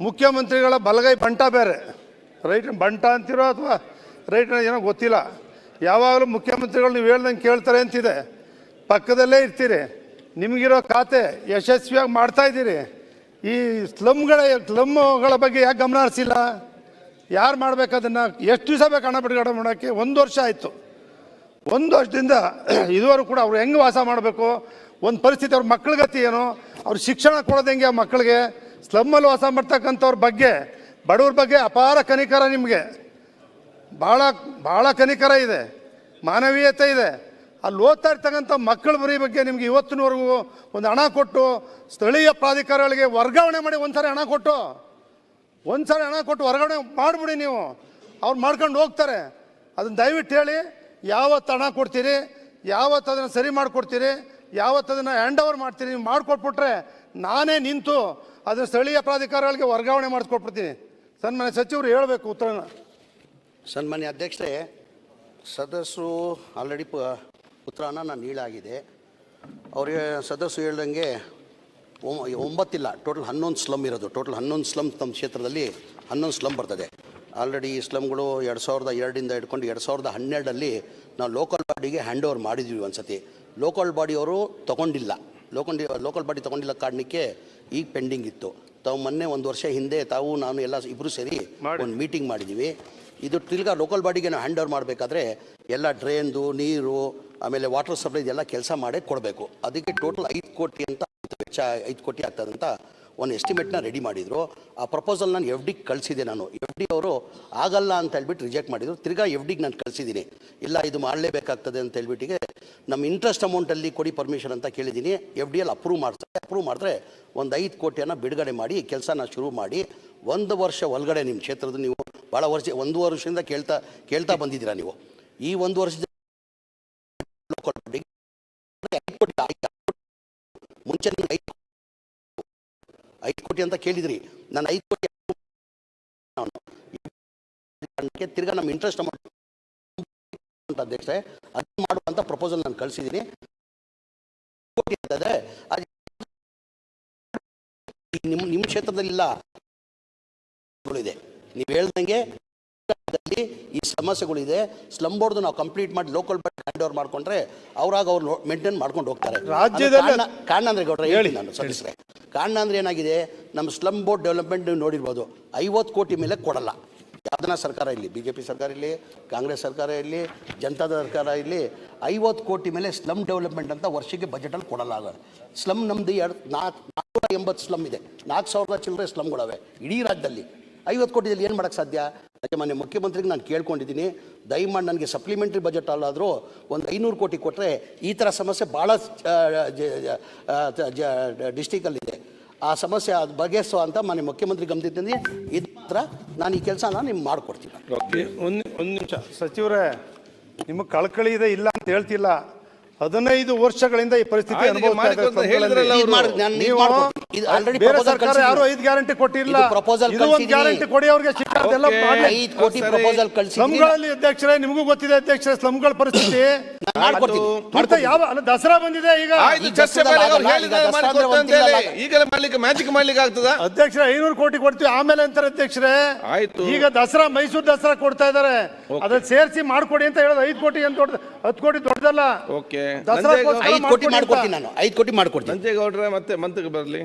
ಮುಖ್ಯಮಂತ್ರಿಗಳ ಬಲಗೈ ಬಂಟ ಬೇರೆ. ರೈಟ್ ಬಂಟ ಅಂತಿರೋ ಅಥವಾ ರೈಟ್ ಏನೋ ಗೊತ್ತಿಲ್ಲ. ಯಾವಾಗಲೂ ಮುಖ್ಯಮಂತ್ರಿಗಳು ನೀವು ಹೇಳ್ದಂಗೆ ಕೇಳ್ತಾರೆ ಅಂತಿದೆ. ಪಕ್ಕದಲ್ಲೇ ಇರ್ತೀರಿ. ನಿಮಗಿರೋ ಖಾತೆ ಯಶಸ್ವಿಯಾಗಿ ಮಾಡ್ತಾ ಇದ್ದೀರಿ. ಈ ಸ್ಲಮ್ಗಳ ಸ್ಲಮ್ಗಳ ಬಗ್ಗೆ ಯಾಕೆ ಗಮನ ಹರಿಸಿಲ್ಲ? ಯಾರು ಮಾಡ್ಬೇಕು ಅದನ್ನು? ಎಷ್ಟು ದಿವಸ ಬೇಕು ಹಣ ಬಿಡುಗಡೆ ಮಾಡೋಕ್ಕೆ? ಒಂದು ವರ್ಷ ಆಯಿತು. ಒಂದು ವರ್ಷದಿಂದ ಇದುವರೆಗೂ ಕೂಡ ಅವ್ರು ಹೆಂಗೆ ವಾಸ ಮಾಡಬೇಕು? ಒಂದು ಪರಿಸ್ಥಿತಿ ಅವ್ರ ಮಕ್ಳ ಗತಿ ಏನು? ಅವ್ರ ಶಿಕ್ಷಣ ಕೊಡೋದು ಹೆಂಗೆ ಆ ಮಕ್ಕಳಿಗೆ ಸ್ಲಮ್ಮಲ್ಲಿ ವಾಸ ಮಾಡ್ತಕ್ಕಂಥವ್ರ ಬಗ್ಗೆ, ಬಡವ್ರ ಬಗ್ಗೆ ಅಪಾರ ಕನಿಕರ ನಿಮಗೆ. ಭಾಳ ಭಾಳ ಕನಿಕರ ಇದೆ, ಮಾನವೀಯತೆ ಇದೆ. ಅಲ್ಲಿ ಓದ್ತಾ ಇರ್ತಕ್ಕಂಥ ಮಕ್ಕಳ ಬರೀ ಬಗ್ಗೆ ನಿಮಗೆ ಇವತ್ತಿನವರೆಗೂ ಒಂದು ಹಣ ಕೊಟ್ಟು ಸ್ಥಳೀಯ ಪ್ರಾಧಿಕಾರಗಳಿಗೆ ವರ್ಗಾವಣೆ ಮಾಡಿ ಒಂದ್ಸರಿ ಹಣ ಕೊಟ್ಟು, ಒಂದ್ಸರಿ ಹಣ ಕೊಟ್ಟು ವರ್ಗಾವಣೆ ಮಾಡಿಬಿಡಿ ನೀವು. ಅವ್ರು ಮಾಡ್ಕೊಂಡು ಹೋಗ್ತಾರೆ. ಅದನ್ನು ದಯವಿಟ್ಟು ಹೇಳಿ, ಯಾವತ್ತು ಹಣ ಕೊಡ್ತೀರಿ, ಯಾವತ್ತು ಅದನ್ನು ಸರಿ ಮಾಡಿಕೊಡ್ತೀರಿ, ಯಾವತ್ತು ಅದನ್ನು ಹ್ಯಾಂಡ್ ಓವರ್ ಮಾಡ್ತೀರಿ, ನೀವು ಮಾಡಿಕೊಟ್ಬಿಟ್ರೆ ನಾನೇ ನಿಂತು ಅದನ್ನ ಸ್ಥಳೀಯ ಪ್ರಾಧಿಕಾರಗಳಿಗೆ ವರ್ಗಾವಣೆ ಮಾಡಿಸ್ಕೊಟ್ಬಿಡ್ತೀನಿ. ಸನ್ಮಾನ್ಯ ಸಚಿವರು ಹೇಳಬೇಕು ಉತ್ತರನ. ಸನ್ಮಾನ್ಯ ಅಧ್ಯಕ್ಷರೇ, ಸದಸ್ಯರು ಆಲ್ರೆಡಿ ಪ ಉತ್ತರನ ನಾನು ನೀಳಾಗಿದೆ ಅವರಿಗೆ ಸದಸ್ಯರು ಹೇಳ್ದಂಗೆ ಒಂಬತ್ತಿಲ್ಲ ಟೋಟಲ್ ಹನ್ನೊಂದು ಸ್ಲಮ್ ಇರೋದು. ಟೋಟಲ್ ಹನ್ನೊಂದು ಸ್ಲಮ್ ತಮ್ಮ ಕ್ಷೇತ್ರದಲ್ಲಿ ಹನ್ನೊಂದು ಸ್ಲಮ್ ಬರ್ತದೆ. ಆಲ್ರೆಡಿ ಈ ಸ್ಲಮ್ಗಳು ಎರಡು ಸಾವಿರದ ಎರಡರಿಂದ ಹಿಡ್ಕೊಂಡು ಎರಡು ಸಾವಿರದ ಹನ್ನೆರಡಲ್ಲಿ ನಾವು ಲೋಕಲ್ ಬಾಡಿಗೆ ಹ್ಯಾಂಡ್ ಓವರ್ ಮಾಡಿದ್ವಿ ಒಂದು ಸತಿ ಲೋಕಲ್ ಬಾಡಿಯವರು ತೊಗೊಂಡಿಲ್ಲ. ಲೋಕಲ್ ಲೋಕಲ್ ಬಾಡಿ ತೊಗೊಂಡಿಲ್ಲ ಕಾರಣಕ್ಕೆ ಈಗ ಪೆಂಡಿಂಗ್ ಇತ್ತು. ತಾವು ಮೊನ್ನೆ ಒಂದು ವರ್ಷ ಹಿಂದೆ ತಾವು ನಾನು ಎಲ್ಲ ಇಬ್ಬರು ಸೇರಿ ಒಂದು ಮೀಟಿಂಗ್ ಮಾಡಿದ್ದೀವಿ ಇದು ತಿರ್ಗಾ ಲೋಕಲ್ ಬಾಡಿಗೆ ನಾವು ಹ್ಯಾಂಡ್ ಓವರ್ ಮಾಡಬೇಕಾದ್ರೆ ಎಲ್ಲ ಡ್ರೈನ್ದು ನೀರು ಆಮೇಲೆ ವಾಟರ್ ಸಪ್ಲೈ ಇದೆಲ್ಲ ಕೆಲಸ ಮಾಡೇ ಕೊಡಬೇಕು. ಅದಕ್ಕೆ ಟೋಟಲ್ ಐದು ಕೋಟಿ ಅಂತ ವೆಚ್ಚ ಐದು ಕೋಟಿ ಆಗ್ತದಂತ ಒಂದು ಎಸ್ಟಿಮೇಟ್ನ ರೆಡಿ ಮಾಡಿದರು. ಆ ಪ್ರಪೋಸಲ್ ನಾನು ಎಫ್ ಡಿಗೆ ಕಳಿಸಿದೆ ನಾನು. ಎಫ್ ಡಿ ಅವರು ಆಗಲ್ಲ ಅಂತ ಹೇಳ್ಬಿಟ್ಟು ರಿಜೆಕ್ಟ್ ಮಾಡಿದರು. ತಿರ್ಗಾ ಎಫ್ ಡಿಗೆ ನಾನು ಕಳಿಸಿದ್ದೀನಿ. ಇಲ್ಲ ಇದು ಮಾಡಲೇಬೇಕಾಗ್ತದೆ ಅಂತ ಹೇಳ್ಬಿಟ್ಟಿಗೆ ನಮ್ಮ ಇಂಟ್ರೆಸ್ಟ್ ಅಮೌಂಟಲ್ಲಿ ಕೊಡಿ ಪರ್ಮಿಷನ್ ಅಂತ ಕೇಳಿದ್ದೀನಿ. ಎಫ್ ಡಿ ಅಲ್ಲಿ ಅಪ್ರೂವ್ ಅಪ್ರೂವ್ ಮಾಡಿದ್ರೆ ಒಂದು ಐದು ಕೋಟಿಯನ್ನು ಬಿಡುಗಡೆ ಮಾಡಿ ಕೆಲಸನ ಶುರು ಮಾಡಿ ಒಂದು ವರ್ಷ ಒಳಗಡೆ ನಿಮ್ಮ ಕ್ಷೇತ್ರದ ನೀವು ಭಾಳ ವರ್ಷ ಒಂದು ವರ್ಷದಿಂದ ಕೇಳ್ತಾ ಕೇಳ್ತಾ ಬಂದಿದ್ದೀರಾ ನೀವು ಈ ಒಂದು ಆಯ್ತು. ಮುಂಚೆ ಐದು ಕೋಟಿ ಅಂತ ಕೇಳಿದ್ರಿ ನಾನು ಐದು ಕೋಟಿ ತಿರ್ಗಾ ನಮ್ಮ ಇಂಟ್ರೆಸ್ಟ್ ಅಧ್ಯಕ್ಷ ಅದು ಮಾಡುವಂಥ ಪ್ರಪೋಸಲ್ ನಾನು ಕಳಿಸಿದ್ದೀನಿ ಕೋಟಿ ಅಂತಂದ್ರೆ ನಿಮ್ಮ ನಿಮ್ಮ ಕ್ಷೇತ್ರದಲ್ಲಿಲ್ಲ. ಇದೆ. ನೀವು ಹೇಳ್ದಂಗೆ ಈ ಸಮಸ್ಯೆಗಳಿದೆ. ಸ್ಲಮ್ ಬೋರ್ಡ್ ನಾವು ಕಂಪ್ಲೀಟ್ ಮಾಡಿ ಲೋಕಲ್ ಬಟ್ ಹ್ಯಾಂಡ್ ಓವರ್ ಮಾಡ್ಕೊಂಡ್ರೆ ಅವ್ರಾಗ ಅವ್ರು ಮೇಂಟೈನ್ ಮಾಡ್ಕೊಂಡು ಹೋಗ್ತಾರೆ. ರಾಜ್ಯದಲ್ಲಿ- ಕಾರಣ- ಅಂದ್ರೆ ಗೌಡ್ರೆ ಹೇಳಿ. ನಾನು ಸಲ್ಲಿಸ್ರೆ ಕಾರಣ ಅಂದ್ರೆ ಏನಾಗಿದೆ? ನಮ್ಮ ಸ್ಲಮ್ ಬೋರ್ಡ್ ಡೆವಲಪ್ಮೆಂಟ್ ನೀವು ನೋಡಿರ್ಬೋದು. ಐವತ್ತು ಕೋಟಿ ಮೇಲೆ ಕೊಡಲ್ಲ. ಯಾವ್ದನ್ನ ಸರ್ಕಾರ ಇಲ್ಲಿ ಬಿ ಜೆ ಪಿ ಸರ್ಕಾರ ಇರಲಿ ಕಾಂಗ್ರೆಸ್ ಸರ್ಕಾರ ಇರಲಿ ಜನತಾದ ಸರ್ಕಾರ ಇರಲಿ ಐವತ್ತು ಕೋಟಿ ಮೇಲೆ ಸ್ಲಮ್ ಡೆವಲಪ್ಮೆಂಟ್ ಅಂತ ವರ್ಷಕ್ಕೆ ಬಜೆಟಲ್ಲಿ ಕೊಡಲ್ಲ. ಸ್ಲಮ್ ನಮ್ಮದು ಎರಡು ನಾಲ್ಕು ಎಂಬತ್ತು ಸ್ಲಮ್ ಇದೆ. ನಾಲ್ಕು ಸಾವಿರದ ಚಿಲ್ಲರೆ ಸ್ಲಮ್ಗಳವೆ ಇಡೀ ರಾಜ್ಯದಲ್ಲಿ. ಐವತ್ತು ಕೋಟಿದಲ್ಲಿ ಏನು ಮಾಡೋಕ್ಕೆ ಸಾಧ್ಯ? ಅದಕ್ಕೆ ಮೊನ್ನೆ ಮುಖ್ಯಮಂತ್ರಿಗೆ ನಾನು ಕೇಳ್ಕೊಂಡಿದ್ದೀನಿ. ದಯಮಾಡಿ ನನಗೆ ಸಪ್ಲಿಮೆಂಟ್ರಿ ಬಜೆಟ್ ಅಲ್ಲಾದರೂ ಒಂದು ಐನೂರು ಕೋಟಿ ಕೊಟ್ಟರೆ ಈ ಥರ ಸಮಸ್ಯೆ ಭಾಳ ಡಿಸ್ಟಿಕಲ್ಲಿದೆ ಆ ಸಮಸ್ಯೆ ಅದು ಬಗೆಹರಿಸೋ ಅಂತ ಮಾನ್ಯ ಮುಖ್ಯಮಂತ್ರಿ ಗಮನಿದ್ದೀನಿ ಇದು ಮಾತ್ರ ನಾನು ಈ ಕೆಲಸನ ನಿಮ್ಗೆ ಮಾಡಿಕೊಡ್ತೀನಿ. ಒಂದು ಒಂದು ನಿಮಿಷ. ಸಚಿವರೇ, ನಿಮಗೆ ಕಳಕಳಿ ಇದೆ ಇಲ್ಲ ಅಂತ ಹೇಳ್ತಿಲ್ಲ. ಹದಿನೈದು ವರ್ಷಗಳಿಂದ ಈ ಪರಿಸ್ಥಿತಿ ಆಯ್ತು, ಈಗ ಅನುಭವಿಸ್ತಾ ಹೇಳಿದ್ರಲ್ಲ. ಇದು ನಾನು ನೀವು ಮಾಡ್ಕೊಡ್ತೀನಿ. ಇದು already ಬೇರೆ proposal ಸರ್ಕಾರ ಕಳ್ಸಿದ್ದೀನಿ. ಯಾರು ಐದು ಗ್ಯಾರಂಟಿ ಕೊಟ್ಟಿಲ್ಲ. ಇದು proposal ಇದು ಒಂದು ಕಳ್ಸಿದ್ದೀನಿ. ಗ್ಯಾರಂಟಿ ಕೊಡಿ ಅವ್ರಿಗೆ ಶಿಕ್ಷಣ ಅದೆಲ್ಲ Okay. ಮಾಡಿ ಐದು ಕೋಟಿ ಸರಿ. ಪ್ರಪೋಸಲ್ ಸ್ಲಮ್ಗಳಲ್ಲಿ ಅಧ್ಯಕ್ಷರೇ ನಿಮಗೂ ಗೊತ್ತಿದೆ ಅಧ್ಯಕ್ಷರೇ ಸ್ಲಮ್ಗಳ ಪರಿಸ್ಥಿತಿ. ನಾನು ಮಾಡ್ಕೊಡ್ತೀನಿ ಮತ್ತೆ ಯಾವ ಅಲ್ಲ ದಸರಾ ಬಂದಿದೆ ಈಗ. ಆಯ್ತು ಈಗ ಚರ್ಚೆ ದಸರಾ ಮಾಡಿ ಅವ್ರು ಆಗಲ್ಲ, ಹೇಳಿದ್ರೆ ಈಗ ದಸರಾ ಮಾಡಿಕೊಡ್ತೆ ಅಂತ ಅಂದ್ರೆ ಹೇಳಿ. ಈಗಲೇ ಮಾಡ್ಲಿಕ್ಕೆ ಮ್ಯಾಜಿಕ್ ಮಾಡ್ಲಿಕ್ಕೆ ಆಗ್ತದ? ಅಧ್ಯಕ್ಷರೇ ಐನೂರು ಕೋಟಿ ಕೊಡ್ತೀವಿ. ಆಮೇಲೆ ಅಂತಾರೆ ಅಧ್ಯಕ್ಷರೇ. ಆಯ್ತು. ಈಗ ದಸರಾ ಮೈಸೂರು ದಸರಾ ಕೊಡ್ತಾ ಇದಾರೆ ಅದ್ರ ಸೇರಿಸಿ ಮಾಡ್ಕೊಡಿ ಅಂತ ಹೇಳೋದು. ಐದು ಕೋಟಿ ಅಂತ ದೊಡ್ಡ ಹತ್ತು ಕೋಟಿ ದೊಡ್ಡದಲ್ಲ. ಓಕೆ. ಐದು ಕೋಟಿ ಮಾಡ್ಕೊಡ್ತೀನಿ ನಾನು. ಐದು ಕೋಟಿ ಮಾಡ್ಕೊಡ್ತೀನಿ. ನಂಜೇಗೌಡ್ರೆ ಮತ್ತೆ ಮಂತ್ಗೆ ಬರಲಿ.